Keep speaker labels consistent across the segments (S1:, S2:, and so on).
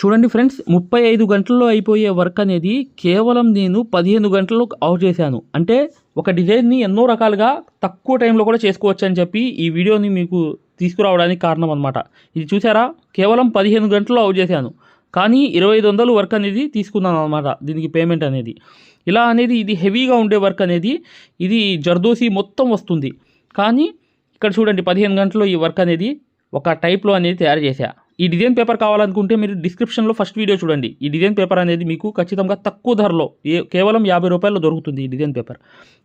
S1: చూడండి ఫ్రెండ్స్ ముప్పై ఐదు గంటల్లో అయిపోయే వర్క్ అనేది కేవలం నేను పదిహేను గంటల్లో అవుట్ చేశాను. అంటే ఒక డిజైన్ని ఎన్నో రకాలుగా తక్కువ టైంలో కూడా చేసుకోవచ్చు అని చెప్పి ఈ వీడియోని మీకు తీసుకురావడానికి కారణం అనమాట ఇది చూసారా? కేవలం పదిహేను గంటల్లో అవుట్ చేశాను. కానీ ఇరవై ఐదు వందలు వర్క్ అనేది తీసుకున్నాను అనమాట దీనికి పేమెంట్ అనేది. ఇలా అనేది ఇది హెవీగా ఉండే వర్క్ అనేది ఇది జర్దోసి మొత్తం వస్తుంది. కానీ ఇక్కడ చూడండి పదిహేను గంటల్లో ఈ వర్క్ అనేది ఒక టైప్లో అనేది తయారు చేశా. ఈ డిజైన్ పేపర్ కావాలనుకుంటే మీరు డిస్క్రిప్షన్లో ఫస్ట్ వీడియో చూడండి. ఈ డిజైన్ పేపర్ అనేది మీకు ఖచ్చితంగా తక్కువ ధరలో ఏ కేవలం యాభై రూపాయల్లో దొరుకుతుంది ఈ డిజైన్ పేపర్.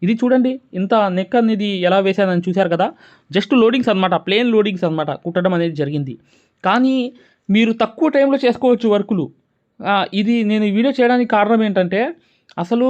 S1: ఇది చూడండి ఇంత నెక్ అనేది ఎలా వేసానని చూశారు కదా? జస్ట్ లోడింగ్స్ అనమాట ప్లేన్ లోడింగ్స్ అనమాట కుట్టడం అనేది జరిగింది. కానీ మీరు తక్కువ టైంలో చేసుకోవచ్చు వర్కులు. ఇది నేను వీడియో చేయడానికి కారణం ఏంటంటే అసలు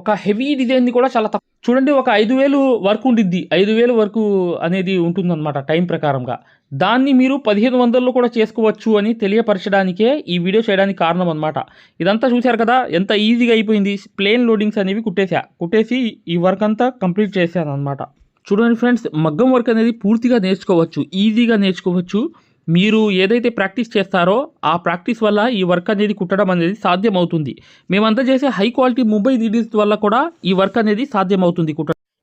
S1: ఒక హెవీ డిజైన్ని కూడా చాలా తక్కువ చూడండి ఒక ఐదు వేలు వర్క్ ఉండిద్ది. ఐదు వేలు వరకు అనేది ఉంటుందన్నమాట టైం ప్రకారంగా. దాన్ని మీరు పదిహేను వందల్లో కూడా చేసుకోవచ్చు అని తెలియపరచడానికే ఈ వీడియో చేయడానికి కారణం అనమాట ఇదంతా చూశారు కదా ఎంత ఈజీగా అయిపోయింది. ప్లేన్ లోడింగ్స్ అనేవి కుట్టేసా కుట్టేసి ఈ వర్క్ అంతా కంప్లీట్ చేశాను అనమాట చూడండి ఫ్రెండ్స్ మగ్గం వర్క్ అనేది పూర్తిగా నేర్చుకోవచ్చు ఈజీగా నేర్చుకోవచ్చు. మీరు ఏదైతే ప్రాక్టీస్ చేస్తారో ఆ ప్రాక్టీస్ వల్ల ఈ వర్క్ అనేది కుట్టడం అనేది సాధ్యమవుతుంది. మేమంతా చేసే హై క్వాలిటీ ముంబై నీడిల్స్ వల్ల కూడా ఈ వర్క్ అనేది సాధ్యమవుతుంది కుట్టడం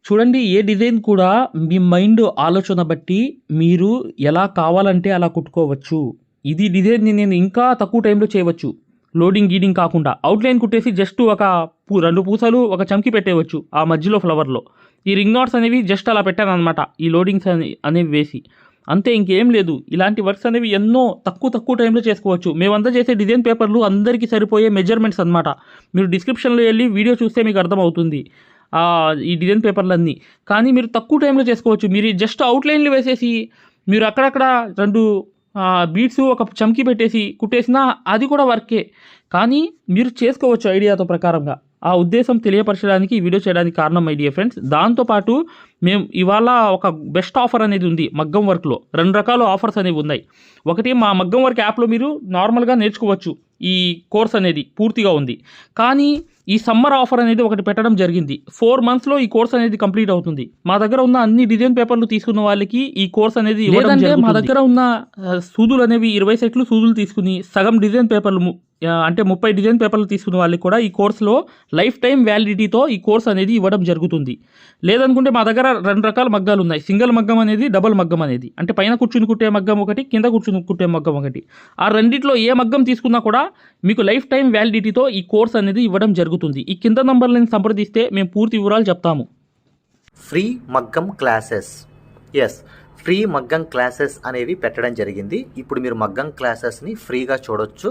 S1: చూడండి ఏ డిజైన్ కూడా మీ మైండ్ ఆలోచన బట్టి మీరు ఎలా కావాలంటే అలా కుట్టుకోవచ్చు. ఇది డిజైన్ని నేను ఇంకా తక్కువ టైంలో చేయవచ్చు. లోడింగ్ గీడింగ్ కాకుండా. అవుట్లైన్ కుట్టేసి జస్ట్ ఒక పూ- రెండు పూసలు ఒక చమ్కి పెట్టేయవచ్చు ఆ మధ్యలో ఫ్లవర్లో ఈ రింగ్ నాట్స్ అనేవి జస్ట్ అలా పెట్టాను అనమాట ఈ లోడింగ్స్ అని అనేవి వేసి. అంతే ఇంకేం లేదు. ఇలాంటి వర్క్స్ అనేవి ఎన్నో తక్కువ తక్కువ టైంలో చేసుకోవచ్చు. మేమంతా చేసే డిజైన్ పేపర్లు అందరికీ సరిపోయే మెజర్మెంట్స్ అనమాట మీరు డిస్క్రిప్షన్లో వెళ్ళి వీడియో చూస్తే మీకు అర్థమవుతుంది. ఈ డిజైన్ పేపర్లన్నీ. కానీ మీరు తక్కువ టైంలో చేసుకోవచ్చు. మీరు జస్ట్ అవుట్లైన్లు వేసేసి మీరు అక్కడక్కడ రెండు బీట్స్ ఒక చమ్కి పెట్టేసి కుట్టేసినా అది కూడా వర్కే. కానీ మీరు చేసుకోవచ్చు ఐడియాతో ప్రకారంగా. ఆ ఉద్దేశం తెలియపరచడానికి వీడియో చేయడానికి కారణం మై డియర్ ఫ్రెండ్స్. దాంతోపాటు మేము ఇవాళ ఒక బెస్ట్ ఆఫర్ అనేది ఉంది మగ్గం వర్క్లో. రెండు రకాల ఆఫర్స్ అనేవి ఉన్నాయి. ఒకటి మా మగ్గం వర్క్ యాప్లో మీరు నార్మల్గా నేర్చుకోవచ్చు. ఈ కోర్స్ అనేది పూర్తిగా ఉంది. కానీ ఈ సమ్మర్ ఆఫర్ అనేది ఒకటి పెట్టడం జరిగింది. ఫోర్ మంత్స్లో ఈ కోర్స్ అనేది కంప్లీట్ అవుతుంది. మా దగ్గర ఉన్న అన్ని డిజైన్ పేపర్లు తీసుకున్న వాళ్ళకి ఈ కోర్స్ అనేది
S2: లేదంటే
S1: మా దగ్గర ఉన్న సూదులు అనేవి ఇరవై సెట్లు సూదులు తీసుకుని సగం డిజైన్ పేపర్లు అంటే ముప్పై డిజైన్ పేపర్లు తీసుకున్న వాళ్ళకి కూడా ఈ కోర్సులో లైఫ్ టైం వ్యాలిడిటీతో ఈ కోర్స్ అనేది ఇవ్వడం జరుగుతుంది. లేదనుకుంటే మా దగ్గర రెండు రకాల మగ్గాలు ఉన్నాయి. సింగిల్ మగ్గం అనేది డబుల్ మగ్గం అనేది. అంటే పైన కూర్చుని కుట్టే మగ్గం ఒకటి కింద కూర్చుని కుట్టే మగ్గం ఒకటి. ఆ రెండిట్లో ఏ మగ్గం తీసుకున్నా కూడా మీకు లైఫ్ టైం వ్యాలిడిటీతో ఈ కోర్స్ అనేది ఇవ్వడం జరుగుతుంది. ఈ కింద నంబర్లను సంప్రదిస్తే మేము పూర్తి వివరాలు చెప్తాము.
S3: ఫ్రీ మగ్గం క్లాసెస్. ఎస్ ఫ్రీ మగ్గం క్లాసెస్ అనేవి పెట్టడం జరిగింది. ఇప్పుడు మీరు మగ్గం క్లాసెస్ని ఫ్రీగా చూడొచ్చు.